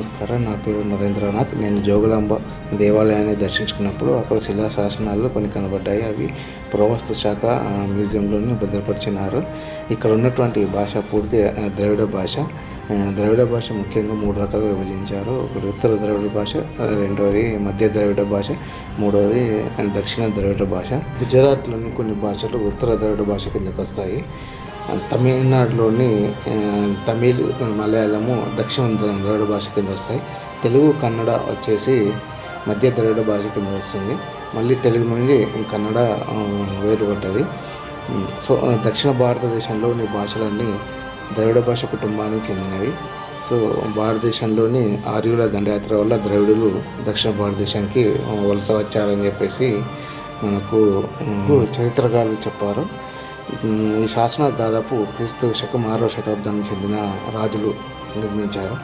నమస్కారం. నా పేరు నరేంద్రనాథ్. నేను జోగులాంబ దేవాలయాన్ని దర్శించుకున్నప్పుడు అక్కడ శిలా శాసనాల్లో కొన్ని కనబడ్డాయి. అవి పురావస్తు శాఖ మ్యూజియంలోనే మ్యూజియంలోని భద్రపరిచినారు. ఇక్కడ ఉన్నటువంటి భాష పూర్తి ద్రవిడ భాష. ద్రవిడ భాష ముఖ్యంగా మూడు రకాలుగా విభజించారు. ఒకటి ఉత్తర ద్రవిడ భాష రెండవది మధ్య ద్రవిడ భాష మూడవది దక్షిణ ద్రవిడ భాష. గుజరాత్లోని కొన్ని భాషలు ఉత్తర ద్రవిడ భాష కిందకు వస్తాయి. తమిళనాడులోని తమిళ్ మలయాళము దక్షిణ ద్రవిడ భాష కింద వస్తాయి. తెలుగు కన్నడ వచ్చేసి మధ్య ద్రవిడ భాష కింద వస్తుంది. మళ్ళీ తెలుగు నుండి కన్నడ వేరుపడ్డది. సో దక్షిణ భారతదేశంలోని భాషలన్నీ ద్రవిడ భాష కుటుంబానికి చెందినవి. సో భారతదేశంలోని ఆర్యుల దండయాత్ర వల్ల ద్రవిడులు దక్షిణ భారతదేశానికి వలస వచ్చారని చెప్పేసి మనకు చరిత్రకారులు చెప్పారు. ఈ శాసనాలు దాదాపు క్రీస్తు శకం ఆరవ శతాబ్దానికి చెందిన రాజులు నిర్మించారు.